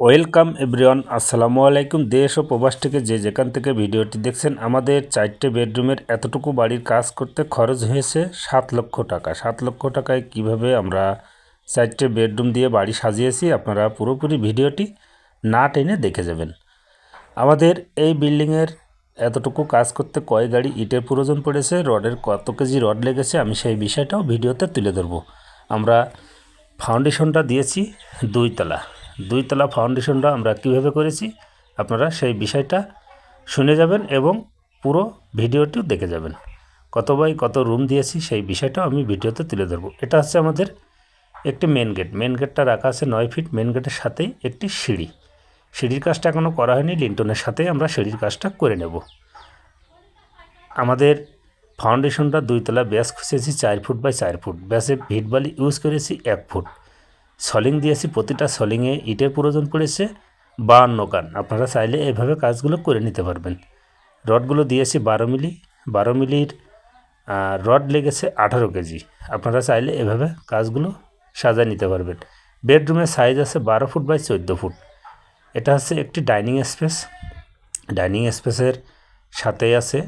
Welcome everyone, আসসালামু আলাইকুম। দেশ ও প্রবাস থেকে যে যেখান থেকে ভিডিওটি দেখছেন, আমাদের চারটে বেডরুমের এতটুকু বাড়ির কাজ করতে খরচ হয়েছে সাত লক্ষ টাকা। সাত লক্ষ টাকায় কীভাবে আমরা চারটে বেডরুম দিয়ে বাড়ি সাজিয়েছি, আপনারা পুরোপুরি ভিডিওটি না টেনে দেখে যাবেন। আমাদের এই বিল্ডিংয়ের এতটুকু কাজ করতে কয় গাড়ি ইটের প্রয়োজন পড়েছে, রডের কত কেজি রড লেগেছে, আমি সেই বিষয়টাও ভিডিওতে তুলে ধরবো। আমরা ফাউন্ডেশনটা দিয়েছি দুইতলা। দুইতলা ফাউন্ডেশনটা আমরা কীভাবে করেছি, আপনারা সেই বিষয়টা শুনে যাবেন এবং পুরো ভিডিওটিও দেখে যাবেন। কত বাই কত রুম দিয়েছি, সেই বিষয়টাও আমি ভিডিওতে তুলে ধরবো। এটা হচ্ছে আমাদের একটি মেন গেট মেন গেটটা রাখা আছে নয় ফিট মেন গেটের সাথেই একটি সিঁড়ি। সিঁড়ির কাজটা এখনও করা হয়নি। লিন্টনের সাথেই আমরা সিঁড়ির কাজটা করে নেব। আমাদের ফাউন্ডেশনটা দুইতলা ব্যাস খুঁজেছি, চার ফুট বাই চার ফুট। ব্যাসে ভিট বালি ইউজ করেছি এক ফুট। সলিং দিয়েছি, প্রতিটা সলিংয়ে ইটের প্রয়োজন পড়েছে, বাহান্ন কান। আপনারা চাইলে এভাবে কাজগুলো করে নিতে পারবেন। রডগুলো দিয়েছি বারো মিলি, বারো মিলির রড লেগেছে আঠারো কেজি। আপনারা চাইলে এভাবে কাজগুলো সাজায় নিতে পারবেন। বেডরুমের সাইজ আছে বারো ফুট বাই চোদ্দ ফুট। এটা হচ্ছে একটি ডাইনিং স্পেস। ডাইনিং স্পেসের সাথে আছে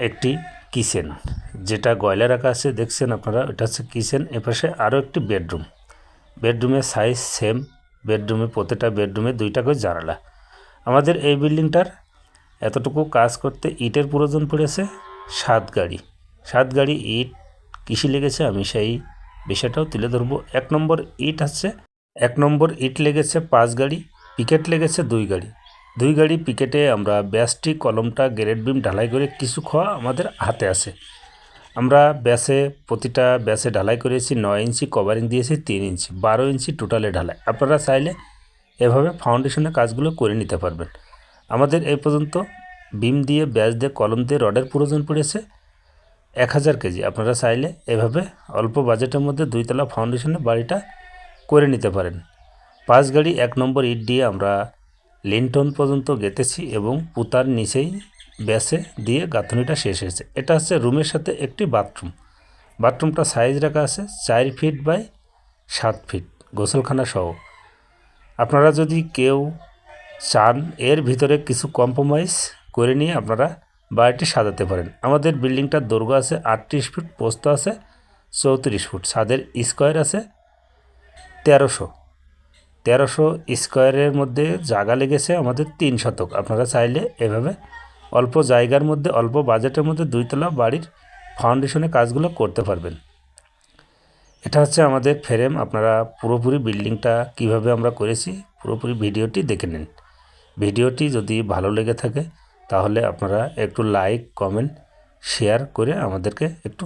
একটি কিচেন। যেটা গয়লা রাখা আছে, দেখছেন আপনারা, এটা হচ্ছে কিচেন। এপাশে আরও একটি বেডরুম। বেডরুমের সাইজ সেম বেডরুমে প্রতিটা বেডরুমে দুইটা করে জানালা। আমাদের এই বিল্ডিংটার এতটুকু কাজ করতে ইটের প্রয়োজন পড়েছে, সাত গাড়ি। সাত গাড়ি ইট কৃষি লেগেছে আমি সেই বিষয়টাও তুলে ধরবো। এক নম্বর ইট হচ্ছে এক নম্বর ইট লেগেছে পাঁচ গাড়ি পিকেট লেগেছে দুই গাড়ি। দুই গাড়ি পিকেটে আমরা ব্যাসটি, কলমটা গ্রেড বিম ঢালাই করে কিছু খাওয়া আমাদের হাতে আছে। আমরা ব্যাসে, প্রতিটা ব্যাসে ঢালাই করেছি নয় ইঞ্চি, কভারিং দিয়েছি তিন ইঞ্চি, বারো ইঞ্চি টোটালে ঢালাই। আপনারা চাইলে এভাবে ফাউন্ডেশনের কাজগুলো করে নিতে পারবেন। আমাদের এই পর্যন্ত বিম দিয়ে, ব্যাস দিয়ে, কলম দিয়ে রডের প্রয়োজন পড়েছে এক হাজার কেজি। আপনারা চাইলে এভাবে অল্প বাজেটের মধ্যে দুইতলা ফাউন্ডেশনের বাড়িটা করে নিতে পারেন। পাঁচ গাড়ি এক নম্বর ইট দিয়ে আমরা লিন্টন পর্যন্ত গেঁথেছি এবং পুতার নিচেই ব্যাসে দিয়ে গাঁথনিটা শেষ হয়েছে। এটা হচ্ছে রুমের সাথে একটি বাথরুম। বাথরুমটা সাইজ রাখা আছে চার ফিট বাই সাত ফিট গোসলখানা সহ। আপনারা যদি কেউ চান এর ভিতরে কিছু কম্প্রোমাইজ করে নিয়ে আপনারা বাড়িটি সাজাতে পারেন। আমাদের বিল্ডিংটার দৈর্ঘ্য আছে আটত্রিশ ফুট, পোস্ত আছে চৌত্রিশ ফুট, ছাদের স্কোয়ার আছে তেরোশো। তেরোশো স্কোয়ারের মধ্যে জায়গা লেগেছে আমাদের তিন শতক। আপনারা চাইলে এভাবে অল্প জায়গার মধ্যে, অল্প বাজেটের মধ্যে দুইতলা বাড়ির ফাউন্ডেশনে কাজগুলো করতে পারবেন। এটা হচ্ছে আমাদের ফ্রেম আপনারা পুরোপুরি বিল্ডিংটা কীভাবে আমরা করেছি, পুরোপুরি ভিডিওটি দেখে নিন। ভিডিওটি যদি ভালো লেগে থাকে, তাহলে আপনারা একটু লাইক কমেন্ট শেয়ার করে আমাদেরকে একটু